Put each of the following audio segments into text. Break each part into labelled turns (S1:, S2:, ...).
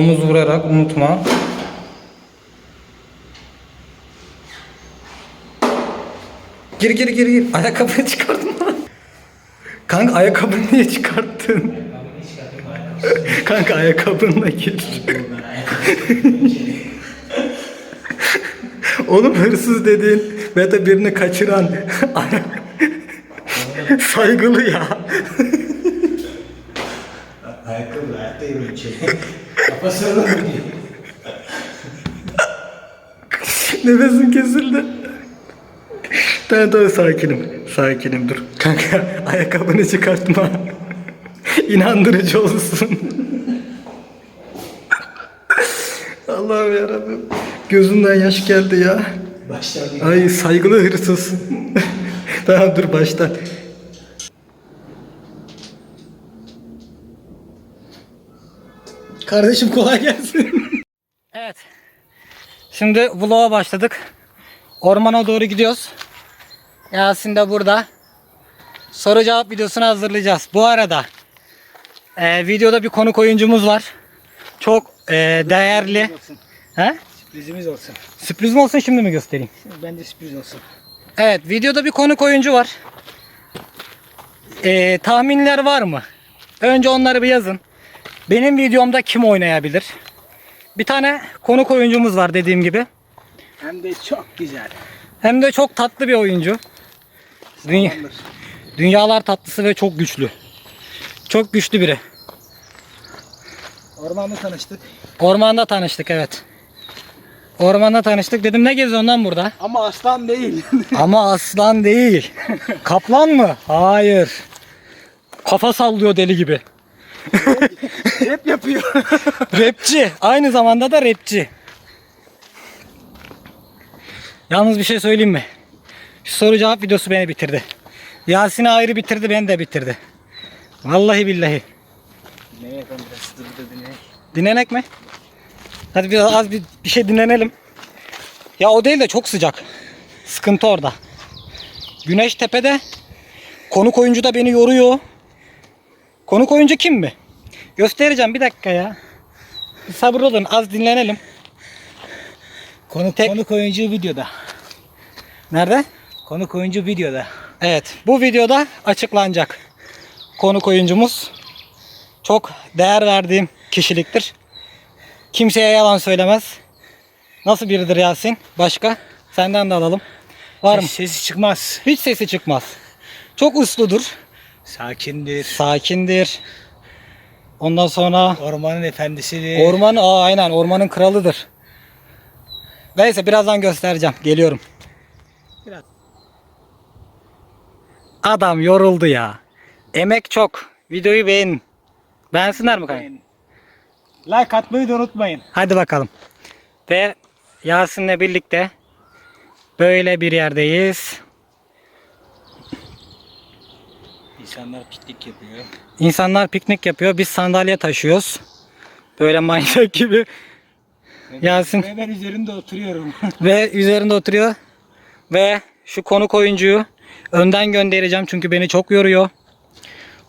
S1: Omuz vurarak unutma. Gir gir gir gir. Ayakkabını çıkardın mı? Kanka ayakkabını niye çıkarttın? Kanka ayakkabınla gir. Oğlum hırsız dediğin ve de birini kaçıran saygılı ya.
S2: Ayakkabı hayatta yürüyor da mı diyor?
S1: Nefesim kesildi. Ben daha sakinim. Sakinim dur. Kanka ayakkabını çıkartma. İnandırıcı olsun. Allah'ım yarabbim. Gözümden yaş geldi ya.
S2: Baştan
S1: Ay saygılı hırsız. tamam dur baştan. Kardeşim kolay gelsin. Evet. Şimdi vloga başladık. Ormana doğru gidiyoruz. Yasin de burada. Soru cevap videosunu hazırlayacağız. Bu arada e, videoda bir konuk oyuncumuz var. Çok e, değerli.
S2: olsun.
S1: He?
S2: Sürprizimiz olsun.
S1: Sürpriz mi olsun şimdi mi göstereyim?
S2: Bence sürpriz olsun.
S1: Evet videoda bir konuk oyuncu var. Ee, tahminler var mı? Önce onları bir yazın. Benim videomda kim oynayabilir? Bir tane konuk oyuncumuz var dediğim gibi.
S2: Hem de çok güzel.
S1: Hem de çok tatlı bir oyuncu. Dünya, dünyalar tatlısı ve çok güçlü. Çok güçlü biri.
S2: Ormanda tanıştık.
S1: Ormanda tanıştık evet. Ormanda tanıştık. Dedim ne geziyorsun lan burada?
S2: Ama aslan değil.
S1: Ama aslan değil. Kaplan mı? Hayır. Kafa sallıyor deli gibi.
S2: Hep yapıyor.
S1: Rapçi. Aynı zamanda da rapçi. Yalnız bir şey söyleyeyim mi? Şu soru cevap videosu beni bitirdi. Yasin'i ayrı bitirdi, beni de bitirdi. Vallahi billahi.
S2: ne yapalım biraz dur dinle.
S1: Dinlenek mi? Hadi biraz az bir, bir şey dinlenelim. Ya o değil de çok sıcak. Sıkıntı orada. Güneş tepede. Konuk oyuncu da beni yoruyor. Konuk oyuncu kim mi? Göstereceğim bir dakika ya. Sabır olun az dinlenelim.
S2: Konuk,
S1: Tek-
S2: konuk oyuncu videoda.
S1: Nerede?
S2: Konuk oyuncu videoda.
S1: Evet bu videoda açıklanacak. Konuk oyuncumuz. Çok değer verdiğim kişiliktir. Kimseye yalan söylemez. Nasıl biridir Yasin? Başka? Senden de alalım. Var mı?
S2: Sesi çıkmaz.
S1: Hiç sesi çıkmaz. Çok usludur.
S2: Sakindir.
S1: Sakindir. Ondan sonra
S2: Ormanın efendisidir.
S1: orman aa aynen ormanın kralıdır. Neyse birazdan göstereceğim. Geliyorum.
S2: Biraz.
S1: Adam yoruldu ya. Emek çok. Videoyu beğenin. Beğensinler mi kanka?
S2: Like atmayı da unutmayın.
S1: Hadi bakalım. Ve Yasin'le birlikte böyle bir yerdeyiz.
S2: İnsanlar piknik yapıyor.
S1: İnsanlar piknik yapıyor. Biz sandalye taşıyoruz. Böyle manyak gibi. Yasin
S2: Ve ben üzerinde oturuyorum.
S1: ve üzerinde oturuyor. Ve şu konuk oyuncuyu önden göndereceğim çünkü beni çok yoruyor.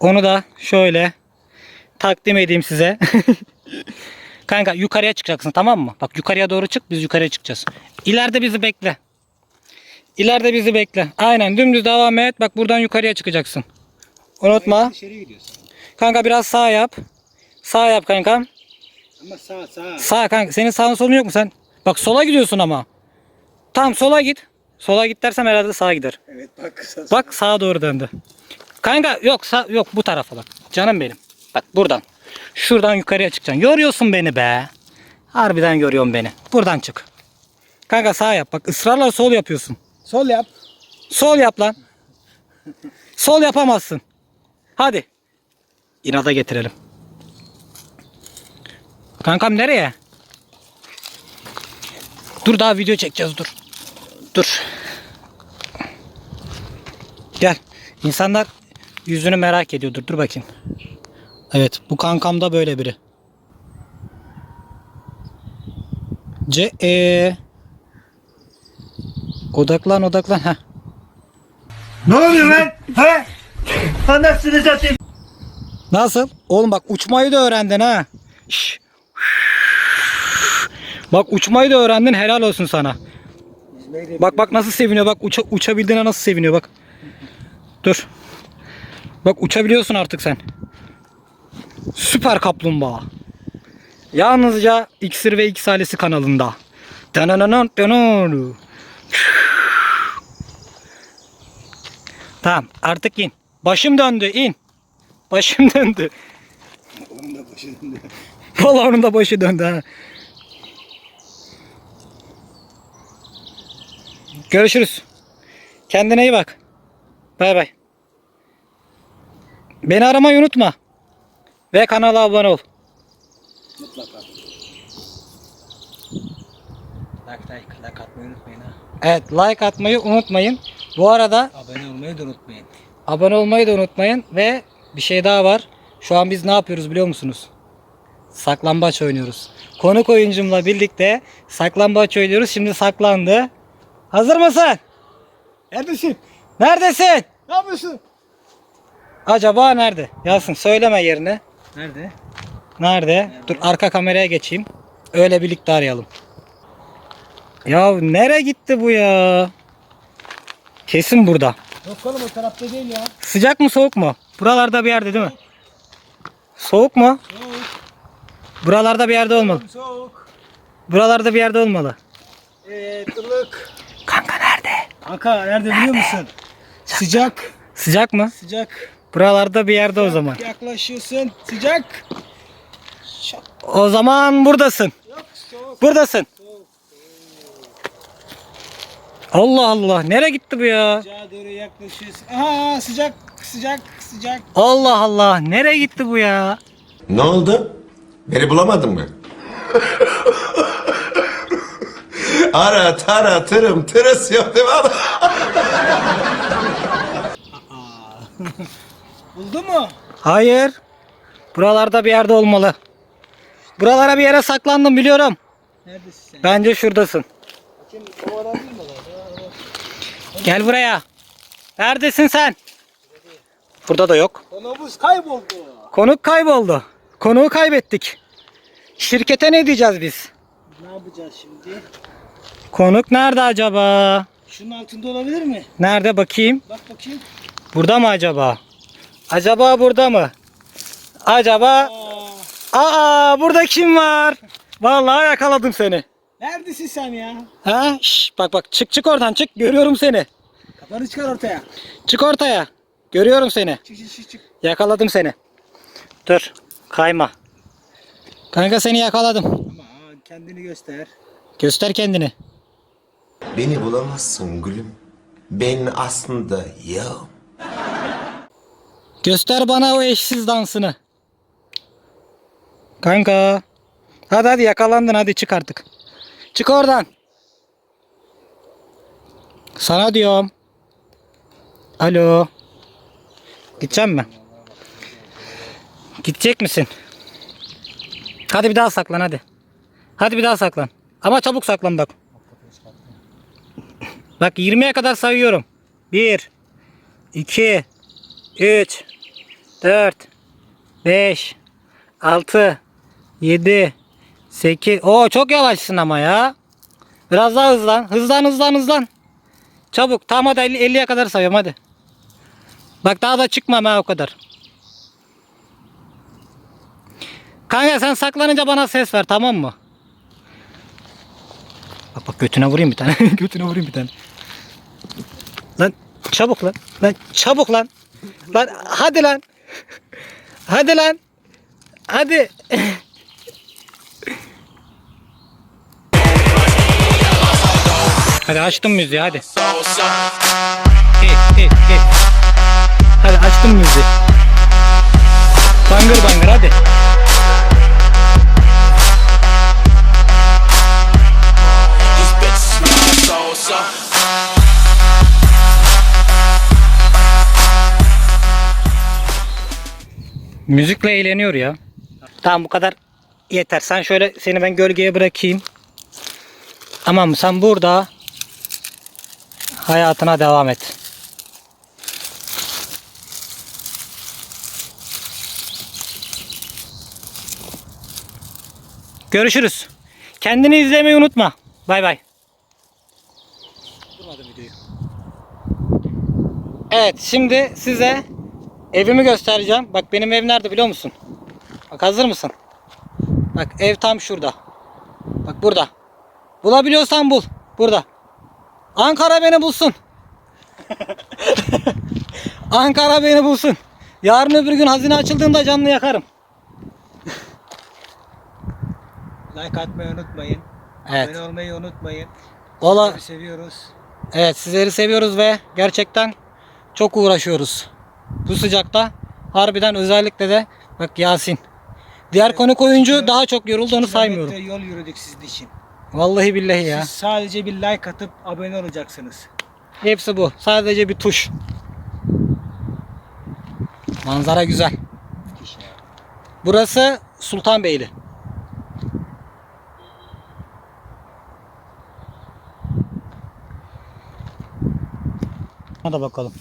S1: Onu da şöyle takdim edeyim size. Kanka yukarıya çıkacaksın tamam mı? Bak yukarıya doğru çık biz yukarıya çıkacağız. İleride bizi bekle. İleride bizi bekle. Aynen dümdüz devam et. Bak buradan yukarıya çıkacaksın. Unutma.
S2: Gidiyorsun.
S1: Kanka biraz sağ yap. Sağ yap kankam.
S2: Ama sağ sağ.
S1: Sağ kanka. Senin sağın solun yok mu sen? Bak sola gidiyorsun ama. Tamam sola git. Sola git dersem herhalde sağa gider.
S2: Evet bak sağ.
S1: Bak sağa doğru döndü. Kanka yok sağ, yok bu tarafa bak. Canım benim. Bak buradan. Şuradan yukarıya çıkacaksın. Yoruyorsun beni be. Harbiden yoruyorsun beni. Buradan çık. Kanka sağ yap. Bak ısrarla sol yapıyorsun.
S2: Sol yap.
S1: Sol yap lan. Sol yapamazsın. Hadi. İnada getirelim. Kankam nereye? Dur daha video çekeceğiz dur. Dur. Gel. İnsanlar yüzünü merak ediyordur. Dur bakayım. Evet bu kankam da böyle biri. C e Odaklan odaklan. Heh.
S3: Ne oluyor lan? He? Anasını satayım.
S1: Nasıl? Oğlum bak uçmayı da öğrendin ha. Şş. Bak uçmayı da öğrendin helal olsun sana. Bak bak nasıl seviniyor bak uça, uçabildiğine nasıl seviniyor bak. Dur. Bak uçabiliyorsun artık sen. Süper kaplumbağa. Yalnızca İksir ve X ailesi kanalında. Tamam artık in. Başım döndü in. Başım döndü.
S2: Onun da başında.
S1: Vallahi onun da başı döndü ha. Görüşürüz. Kendine iyi bak. Bay bay. Beni aramayı unutma. Ve kanala abone ol.
S2: Mutlaka. Like like like atmayı unutmayın ha.
S1: Evet like atmayı unutmayın. Bu arada
S2: Abone olmayı da unutmayın.
S1: Abone olmayı da unutmayın. Ve bir şey daha var. Şu an biz ne yapıyoruz biliyor musunuz? Saklambaç oynuyoruz. Konuk oyuncumla birlikte saklambaç oynuyoruz. Şimdi saklandı. Hazır mısın?
S2: Neredesin?
S1: Neredesin?
S2: Ne yapıyorsun?
S1: Acaba nerede? Yazsın söyleme yerini.
S2: Nerede?
S1: Nerede? Dur arka kameraya geçeyim. Öyle birlikte arayalım. Ya nereye gitti bu ya? Kesin burada.
S2: Yok oğlum o tarafta değil ya.
S1: Sıcak mı soğuk mu? Buralarda bir yerde değil mi? Soğuk mu?
S2: Soğuk.
S1: Buralarda bir yerde olmalı.
S2: Soğuk.
S1: Buralarda bir yerde olmalı.
S2: Evet ılık.
S1: Kanka nerede?
S2: Kanka nerede biliyor musun? Sıcak.
S1: Sıcak mı?
S2: Sıcak.
S1: Buralarda bir yerde o zaman.
S2: Yaklaşıyorsun. Sıcak. Şak.
S1: O zaman buradasın.
S2: Yok soğuk.
S1: Buradasın. Allah Allah. Nereye gitti bu ya?
S2: Sıcağa doğru yaklaşıyorsun. Aha sıcak. Sıcak. Sıcak.
S1: Allah Allah. Nereye gitti bu ya?
S4: Ne oldu? Beni bulamadın mı? Ara tara tırım tırıs yok değil mi?
S2: Buldun mu?
S1: Hayır. Buralarda bir yerde olmalı. Buralara bir yere saklandım biliyorum.
S2: Neredesin sen?
S1: Bence şuradasın.
S2: Bakayım?
S1: Gel buraya. Neredesin sen? Burada da yok.
S2: Konuğumuz kayboldu.
S1: Konuk kayboldu. Konuğu kaybettik. Şirkete ne diyeceğiz biz?
S2: Ne yapacağız şimdi?
S1: Konuk nerede acaba?
S2: Şunun altında olabilir mi?
S1: Nerede bakayım?
S2: Bak bakayım.
S1: Burada mı acaba? Acaba burada mı? Acaba...
S2: Aa,
S1: Aa burada kim var? Vallahi yakaladım seni.
S2: Neredesin sen ya?
S1: Ha? Şş, bak bak çık çık oradan çık. Görüyorum seni.
S2: Kafanı çıkar ortaya.
S1: Çık ortaya. Görüyorum seni.
S2: Çık çık çık çık.
S1: Yakaladım seni. Dur. Kayma. Kanka seni yakaladım.
S2: Ama kendini göster.
S1: Göster kendini.
S4: Beni bulamazsın gülüm. Ben aslında ya.
S1: Göster bana o eşsiz dansını. Kanka. Hadi hadi yakalandın hadi çık artık. Çık oradan. Sana diyorum. Alo. Gideceğim mi? Gidecek misin? Hadi bir daha saklan hadi. Hadi bir daha saklan. Ama çabuk saklan bak. Bak 20'ye kadar sayıyorum. 1 2 3 4 5 6 7 8 Oo çok yavaşsın ama ya. Biraz daha hızlan. Hızlan hızlan hızlan. Çabuk. Tamam hadi 50 50'ye kadar sayıyorum hadi. Bak daha da çıkmam ha o kadar. Kanka sen saklanınca bana ses ver tamam mı? Bak bak götüne vurayım bir tane. götüne vurayım bir tane. Lan çabuk lan. Lan çabuk lan. Lan hadi lan. Hadi lan. Hadi. hadi açtım müziği hadi. Hey, hey, hey. Hadi açtım müziği. Bangır bangır hadi. Müzikle eğleniyor ya. Tamam bu kadar yeter. Sen şöyle seni ben gölgeye bırakayım. Tamam sen burada hayatına devam et. Görüşürüz. Kendini izlemeyi unutma. Bay bay. Durmadım videoyu. Evet şimdi size evimi göstereceğim. Bak benim ev nerede biliyor musun? Bak hazır mısın? Bak ev tam şurada. Bak burada. Bulabiliyorsan bul. Burada. Ankara beni bulsun. Ankara beni bulsun. Yarın öbür gün hazine açıldığında canlı yakarım.
S2: Like atmayı unutmayın.
S1: Evet.
S2: Abone olmayı unutmayın.
S1: Valla
S2: Sizleri seviyoruz.
S1: evet sizleri seviyoruz ve gerçekten çok uğraşıyoruz. Bu sıcakta harbiden özellikle de bak Yasin. Diğer konuk oyuncu daha çok yoruldu onu saymıyorum.
S2: Yol yürüdük sizin için.
S1: Vallahi billahi ya.
S2: Siz sadece bir like atıp abone olacaksınız.
S1: Hepsi bu. Sadece bir tuş. Manzara güzel. Burası Sultanbeyli. Hadi bakalım.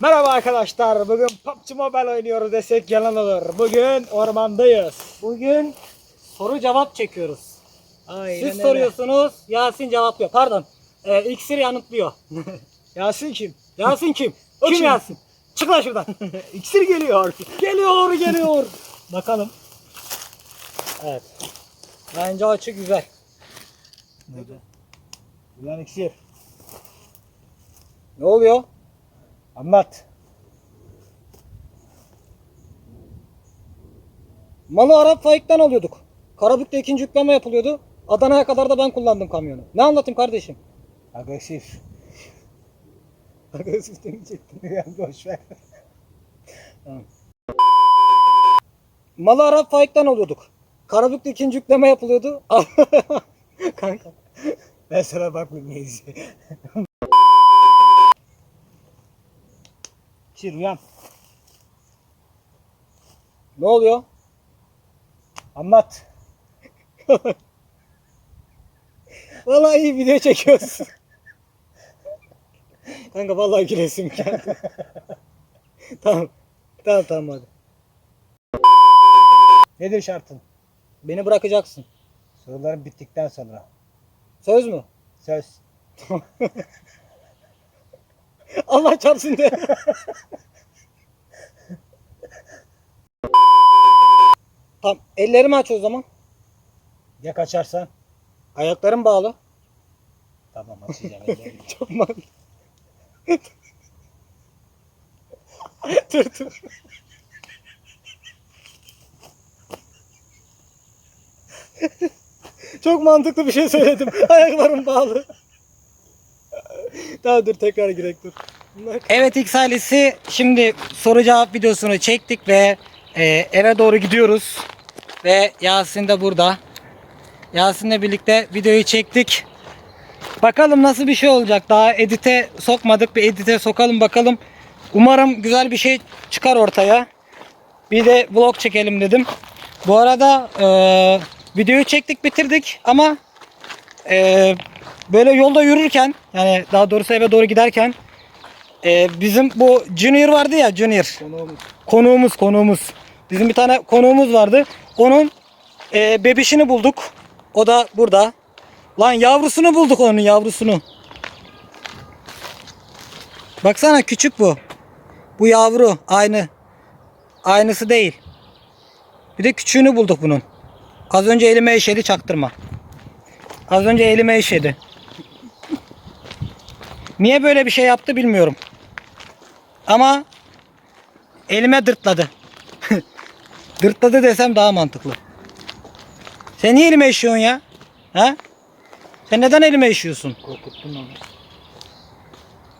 S2: Merhaba arkadaşlar. Bugün PUBG Mobile oynuyoruz desek yalan olur. Bugün ormandayız.
S1: Bugün soru cevap çekiyoruz.
S2: Aynen
S1: Siz
S2: öyle.
S1: soruyorsunuz, Yasin cevaplıyor. Pardon. Ee, iksir yanıtlıyor.
S2: Yasin kim?
S1: Yasin kim?
S2: O
S1: kim
S2: kim?
S1: Yasin? Çık lan şuradan.
S2: İksir geliyor.
S1: geliyor, geliyor. Bakalım. Evet. Bence açı güzel.
S2: Ulan iksir.
S1: Ne oluyor?
S2: Anlat.
S1: Malı Arap Faik'ten alıyorduk. Karabük'te ikinci yükleme yapılıyordu. Adana'ya kadar da ben kullandım kamyonu. Ne anlatayım kardeşim?
S2: Agresif. Agresif demeyecektim. Ya boş ver.
S1: Malı Arap Faik'ten alıyorduk. Karabük'te ikinci yükleme yapılıyordu. Kanka.
S2: Ben sana bakmayayım neyse. İksir uyan.
S1: Ne oluyor?
S2: Anlat.
S1: Vallahi iyi video çekiyorsun. Kanka vallahi gülesim geldi. tamam. Tamam tamam hadi.
S2: Nedir şartın?
S1: Beni bırakacaksın.
S2: Soruların bittikten sonra.
S1: Söz mü?
S2: Söz.
S1: Allah çarpsın de. tamam. Ellerimi aç o zaman.
S2: Ya kaçarsan?
S1: Ayaklarım bağlı.
S2: Tamam açacağım ellerini.
S1: Çok mantıklı. dur dur. Çok mantıklı bir şey söyledim. Ayaklarım bağlı. Daha dur tekrar girek dur. Evet X ailesi şimdi soru cevap videosunu çektik ve e, eve doğru gidiyoruz. Ve Yasin de burada. Yasin'le birlikte videoyu çektik. Bakalım nasıl bir şey olacak. Daha edite sokmadık. Bir edite sokalım bakalım. Umarım güzel bir şey çıkar ortaya. Bir de vlog çekelim dedim. Bu arada e, videoyu çektik bitirdik ama e, böyle yolda yürürken yani daha doğrusu eve doğru giderken e, bizim bu Junior vardı ya Junior.
S2: Konuğumuz.
S1: Konuğumuz konuğumuz. Bizim bir tane konuğumuz vardı. Onun e, bebişini bulduk. O da burada. Lan yavrusunu bulduk onun yavrusunu. Baksana küçük bu. Bu yavru aynı. Aynısı değil. Bir de küçüğünü bulduk bunun. Az önce elime eşedi çaktırma. Az önce elime eşedi. Niye böyle bir şey yaptı bilmiyorum. Ama elime dırtladı. dırtladı desem daha mantıklı. Sen niye elime eşiyorsun ya? Ha? Sen neden elime eşiyorsun?
S2: Korkuttun onu.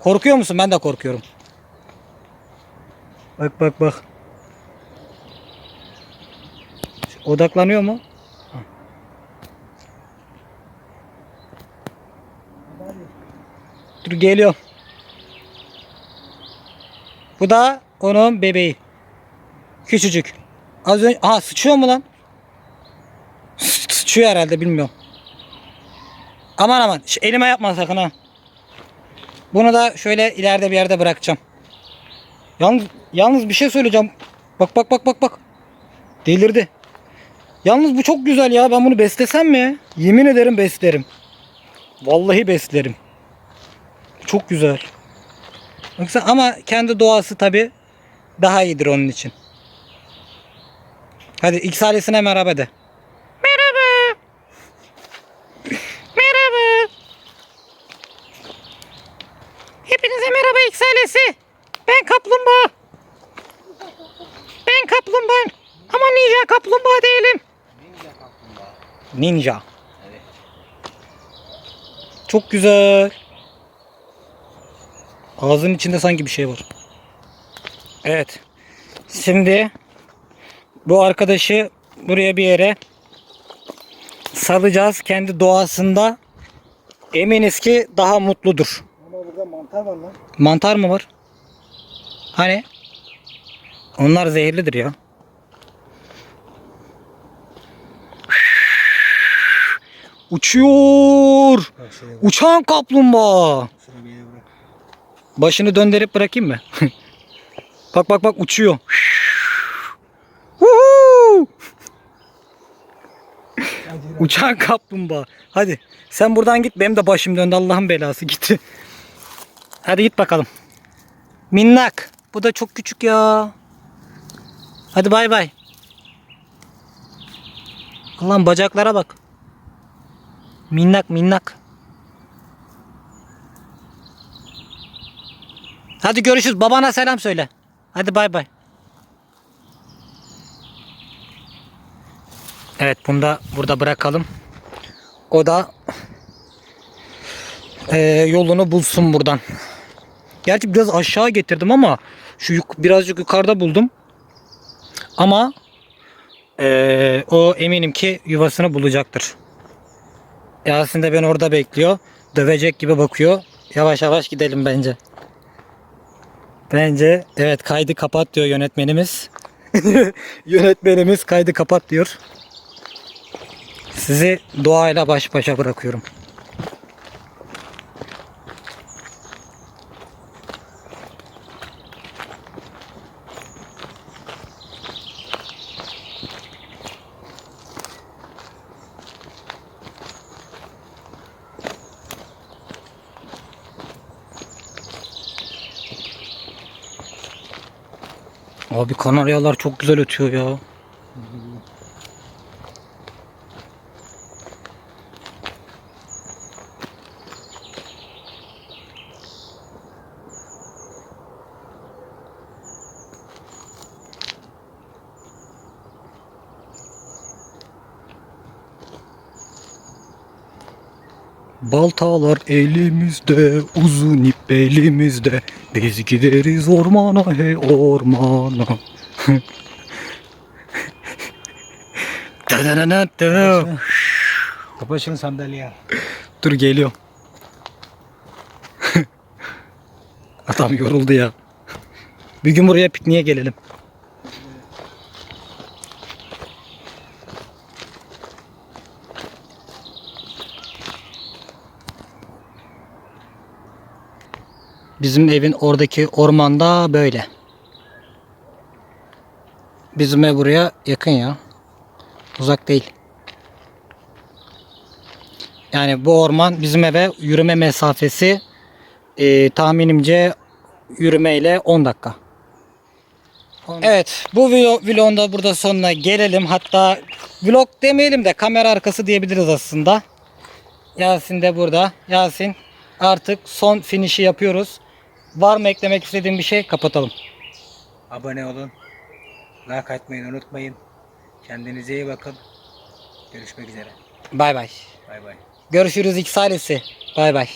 S1: Korkuyor musun? Ben de korkuyorum. Bak bak bak. Odaklanıyor mu? Dur geliyor. Bu da onun bebeği. Küçücük. Az önce aha sıçıyor mu lan? Sıçıyor herhalde bilmiyorum. Aman aman elime yapma sakın ha. Bunu da şöyle ileride bir yerde bırakacağım. Yalnız, yalnız bir şey söyleyeceğim. Bak bak bak bak bak. Delirdi. Yalnız bu çok güzel ya. Ben bunu beslesem mi? Yemin ederim beslerim. Vallahi beslerim. Çok güzel. Yoksa ama kendi doğası tabi daha iyidir onun için. Hadi ailesine merhaba de. Merhaba. Merhaba. Hepinize ailesi. Ben kaplumbağa. Ben kaplumbağa. Ama ninja kaplumbağa değilim. Ninja. Çok güzel. Ağzının içinde sanki bir şey var. Evet. Şimdi bu arkadaşı buraya bir yere salacağız. Kendi doğasında eminiz ki daha mutludur.
S2: Mantar var lan.
S1: Mantar mı var? Hani? Onlar zehirlidir ya. Uçuyor. Uçan kaplumbağa. Başını döndürüp bırakayım mı? bak bak bak uçuyor. Uçan kaplumbağa. Hadi sen buradan git benim de başım döndü Allah'ın belası gitti. Hadi git bakalım. Minnak. Bu da çok küçük ya. Hadi bay bay. Allah'ım bacaklara bak. Minnak minnak. Hadi görüşürüz. Babana selam söyle. Hadi bay bay. Evet bunu da burada bırakalım. O da eee, yolunu bulsun buradan. Gerçi biraz aşağı getirdim ama şu yuk- birazcık yukarıda buldum. Ama eee, o eminim ki yuvasını bulacaktır. Yasin de beni orada bekliyor. Dövecek gibi bakıyor. Yavaş yavaş gidelim bence. Bence evet kaydı kapat diyor yönetmenimiz. yönetmenimiz kaydı kapat diyor. Sizi doğayla baş başa bırakıyorum. Abi kanaryalar çok güzel ötüyor ya. Baltalar elimizde, uzun ip belimizde. Biz gideriz ormana hey ormana.
S2: Kapa şunu sandalyeye.
S1: Dur geliyor. Adam yoruldu ya. Bir gün buraya pikniğe gelelim. Bizim evin oradaki ormanda böyle. Bizim ev buraya yakın ya. Uzak değil. Yani bu orman bizim eve yürüme mesafesi e, tahminimce yürümeyle 10 dakika. Evet bu vlog, vlogun da burada sonuna gelelim. Hatta vlog demeyelim de kamera arkası diyebiliriz aslında. Yasin de burada. Yasin artık son finişi yapıyoruz. Var mı eklemek istediğin bir şey? Kapatalım.
S2: Abone olun. Like atmayı unutmayın. Kendinize iyi bakın. Görüşmek üzere.
S1: Bay bay.
S2: Bay bay.
S1: Görüşürüz X ailesi. Bay bay.